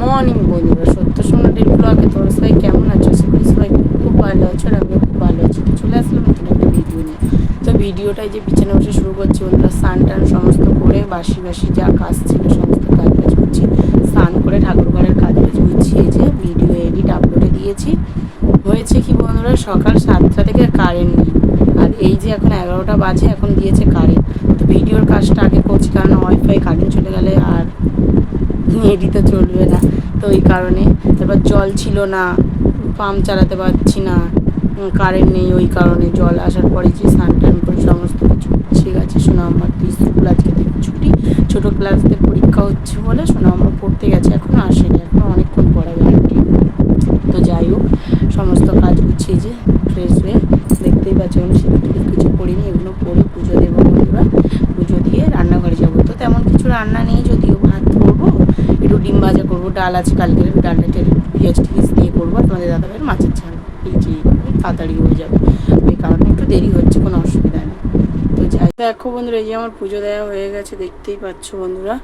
Morning বন্ধুরা সত্য সোনা ডেলি ব্লগে তোমরা সবাই কেমন আছো? আশা সবাই খুব ভালো আছো আর আমিও খুব ভালো আছি। তো চলে আসলাম নতুন একটা ভিডিও নিয়ে। তো ভিডিওটাই যে বিছানা বসে শুরু করছি, বন্ধুরা, স্নান টান সমস্ত করে, বাসি বাসি যা কাজ ছিল, সমস্ত কাজ বাজ করছি। স্নান করে ঠাকুর ঘরের কাজ বাজ গুছিয়ে যে ভিডিও এডিট আপলোডে দিয়েছি। হয়েছে কি বন্ধুরা, সকাল সাতটা থেকে কারেন্ট নেই। আর এই যে এখন এগারোটা বাজে, এখন দিয়েছে কারেন্ট তো ভিডিওর কাজটা আগে করছি, কারণ ওয়াইফাই কারেন্ট চলে গেলে আর এডি তো চলবে তো ওই কারণে। তারপর জল ছিল না, পাম্প চালাতে পারছি না কারেন্ট নেই ওই কারণে জল আসার পরে যে স্নান টান করে সমস্ত কিছু ঠিক আছে শোনা আমার তো স্কুল আজকে ছুটি। ছোটো ক্লাসদের পরীক্ষা হচ্ছে বলে শোনা আমার পড়তে গেছে এখনও আসেনি এখনও অনেকক্ষণ পড়াবে তো যাই হোক, সমস্ত কাজ গুছিয়ে যে ফ্রেশ হয়ে দেখতেই পাচ্ছি আমি টিঁদুর কিছু করিনি, এগুলো পরে পুজো দেবো পুজো দিয়ে রান্নাঘরে যাব। তো তেমন কিছু রান্না নেই একটু ডিম ভাজা করব, ডাল আছে কালকে ডালটা পেঁয়াজ টিয়াজ দিয়ে করব। তোমাদের দাদাভাইয়ের মাছের ঝাল, এই যে তাড়াতাড়ি হয়ে যাবে। ওই কারণে একটু দেরি হচ্ছে, কোনো অসুবিধা নেই। তো যাই দেখো বন্ধুরা, এই যে আমার পুজো দেওয়া হয়ে গেছে, দেখতেই পাচ্ছ বন্ধুরা,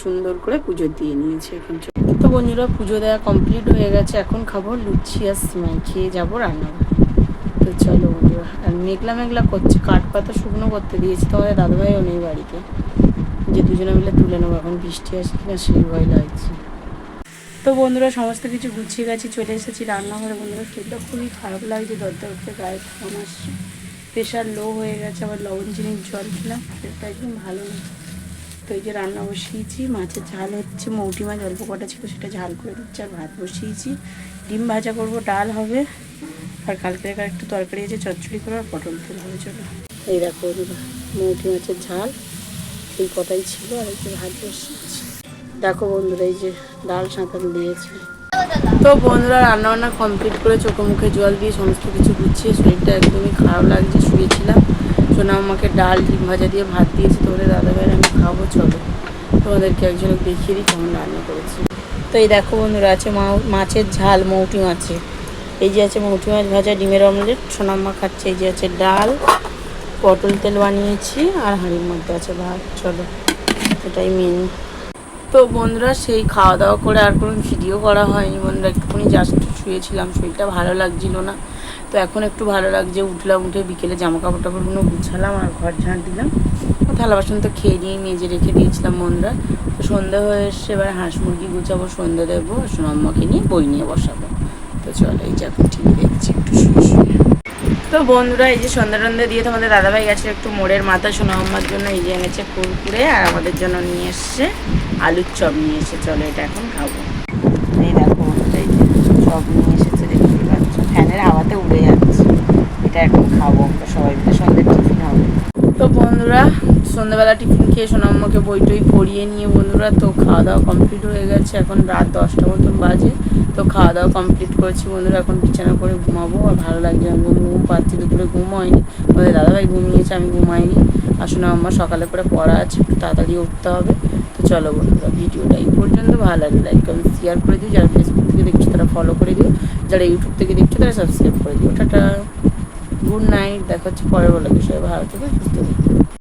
সুন্দর করে পুজো দিয়ে নিয়েছে এখন। তো বন্ধুরা, পুজো দেওয়া কমপ্লিট হয়ে গেছে, এখন খাব লুচি আর সিমাই খেয়ে যাব রান্নাঘরে। তো চলো বন্ধুরা, আর মেঘলা মেঘলা করছে, কাঠ পাতা শুকনো করতে দিয়েছি, তোমাদের দাদাভাইও নেই বাড়িতে। যে দুজনে মিলে তুলে নেব, এখন বৃষ্টি আসে কিনা সেই ভয় লাগছে। তো বন্ধুরা, সমস্ত কিছু গুছিয়ে গেছি, চলে এসেছি রান্নাঘরে। বন্ধুরা, শরীরটা খুবই খারাপ লাগছে দরদর উঠে গায়ে আসছে। প্রেশার লো হয়ে গেছে, আবার লবণ চিনির জল খেলাম পেটটা একদম ভালো না। তো এই যে রান্না বসিয়েছি, মাছের ঝাল হচ্ছে, মৌটি মাছ, অল্প কটা ছিল, সেটা ঝাল করে দিচ্ছি, আর ভাত বসিয়েছি। ডিম ভাজা করব, ডাল হবে, আর কালকে একটু তরকারি আছে, চচ্চড়ি করে আর পটল তেল হবে চলো। এই দেখো মৌটি মাছের ঝাল। এই কটাই ছিল আর একটু ভাত দেখো বন্ধুরা, এই যে ডাল সাঁতার দিয়েছে। তো বন্ধুরা রান্না বান্না কমপ্লিট করে চোখে মুখে জল দিয়ে সমস্ত কিছু গুছিয়ে শরীরটা একদমই খারাপ লাগছে, শুয়েছিলাম। সোনা আমাকে ডাল, ডিম ভাজা দিয়ে ভাত দিয়েছে। তোমাদের দাদাভাইয়ের আমি খাব, চলো। তোমাদেরকে একজনকে দেখিয়ে দিই কেমন রান্না করেছি। তো এই দেখো বন্ধুরা, আছে মাছের ঝাল, মৌটি মাছে। এই যে আছে মৌটি মাছ ভাজা, ডিমের অমলেট সোনাম্মা খাচ্ছে। এই যে আছে ডাল পটল তেল বানিয়েছি আর হাঁড়ির মধ্যে আছে ভাত, চলো, এটাই মেন তো বন্ধুরা, সেই খাওয়া দাওয়া করে আর কোনো ভিডিও করা হয়নি। বন্ধুরা, একটুখানি জাস্ট শুয়েছিলাম, শরীরটা ভালো লাগছিল না। তো এখন একটু ভালো লাগছে, উঠলাম, উঠে বিকেলে জামা কাপড় টাপড়গুলো গুছালাম আর ঘর ঝাঁট দিলাম। থালা বাসন তো খেয়ে নিয়ে মেজে রেখে দিয়েছিলাম বন্ধুরা। তো সন্ধ্যা হয়ে এসছে, এবার হাঁস মুরগি গুছাবো সন্ধ্যা দেবো সোনাম্মাকে নিয়ে বই নিয়ে বসাবো। তো চলো, এই যে এখন টিভি দেখছি, একটু শুয়ে শুয়ে। তো বন্ধুরা, এই যে সন্ধ্যা টন্ধা দিয়ে তোমাদের দাদাভাই গেছে একটু মোড়ের মাথা শোনা আমার জন্য এই যে এনেছে কুরকুরে আর আমাদের জন্য নিয়ে এসছে আলুর চপ নিয়ে এসে চলো এটা এখন খাব। এই দেখো এই যে চপ নিয়ে এসেছে দেখতে পাচ্ছ। ফ্যানের হাওয়াতে উড়ে যাচ্ছে। এটা এখন খাব আমরা সবাই মিলে, সন্ধ্যের টিফিন হবে। তো বন্ধুরা সন্ধ্যাবেলা টিফিন খেয়ে সোনাম্মাকে বই টই পড়িয়ে নিয়ে বন্ধুরা, তো খাওয়া দাওয়া কমপ্লিট হয়ে গেছে। এখন রাত দশটা মতন বাজে, তো খাওয়া দাওয়া কমপ্লিট করেছি। বন্ধুরা, এখন বিছানা করে ঘুমাবো। আর ভালো লাগছে আমি ঘুম পাচ্ছি, দুপুরে ঘুম হয়নি। ওদের দাদাভাই ঘুমিয়েছে, আমি ঘুমাইনি। আসলে আমার সকালে করে পড়া আছে, একটু তাড়াতাড়ি উঠতে হবে। তো চলো বন্ধুরা, ভিডিওটা এই পর্যন্ত। ভালো লাগে লাইক কমেন্ট শেয়ার করে দিও। যারা ফেসবুক থেকে দেখছ, তারা ফলো করে দিও। যারা ইউটিউব থেকে দেখছ, তারা সাবস্ক্রাইব করে দিও। টাটা। গুড নাইট দেখা হচ্ছে পরের বেলা বিষয়ে ভালো থেকে, সুস্থ